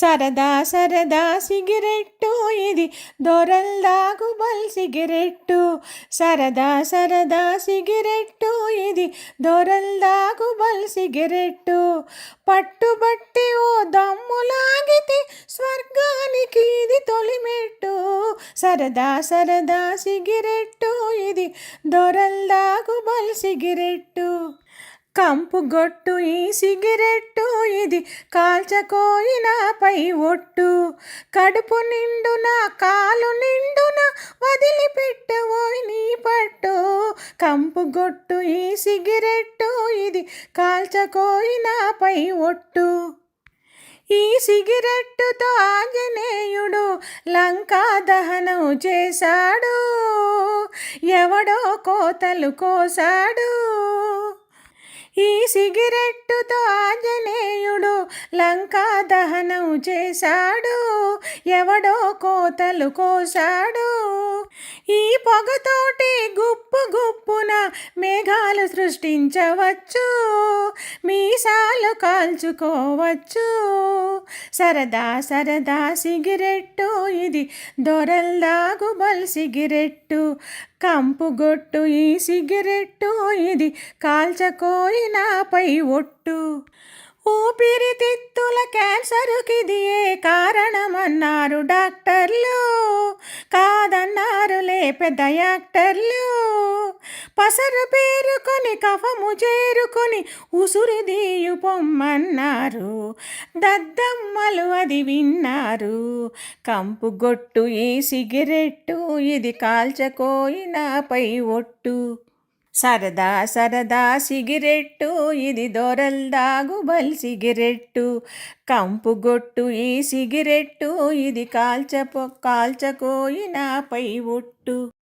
సరదా సరదా సిగరెట్టు ఇది. దొరల్దాగు బల్ సిగరెట్టు. సరదా సరదా సిగరెట్టు ఇది. దొరల్దాకు బల్ సిగరెట్టు. పట్టుబట్టి ఓ దమ్ములాగితే స్వర్గానికి ఇది తొలిమెట్టు. సరదా సరదా సిగరెట్టు ఇది. దొరల్దాకు బల్ సిగరెట్టు. కంపు గొట్టు ఈ సిగరెట్టు ఇది కాల్చకోయినాపై ఒట్టు. కడుపు నిండున కాలు నిండున వదిలిపెట్టవోయ్ నీ పట్టు. కంపు గొట్టు ఈ సిగరెట్టు ఇది కాల్చకోయినాపై ఒట్టు. ఈ సిగరెట్టుతో ఆంజనేయుడు లంకా దహనం చేశాడు. ఎవడో కోతలు కోసాడు ఈ సిగరెట్టుతో ఆంజనేయుడు లంకా దహనం చేశాడు. ఎవడో కోతలు కోసాడు ఈ పొగతోటి గుప్పు గుప్పున మేఘాలు సృష్టించవచ్చు. కాల్చుకోవచ్చు. సరదా సరదా సిగరెట్టు ఇది. దొరల్దాగు బల్ సిగరెట్టు. కంపుగొట్టు ఈ సిగరెట్టు ఇది. కాల్చకోయినాపై ఒట్టు. ఊపిరితిత్తుల క్యాన్సరుకిది ఏ కారణమన్నారు డాక్టర్లు. కాదన్నారులే పెద్ద యాక్టర్లు. పసరు పేరుకొని కఫము చేరుకొని ఉసురు దీయు పొమ్మన్నారు. దద్దమ్మలు అది విన్నారు. కంపుగొట్టు ఈ సిగరెట్టు ఇది కాల్చకోయినాపై ఒట్టు. సరదా సరదా సిగరెట్టు ఇది దొరల్దాగు బల్ సిగరెట్టు. కంపుగొట్టు ఈ సిగరెట్టు ఇది కాల్చపో కాల్చకోయినాపై ఒట్టు.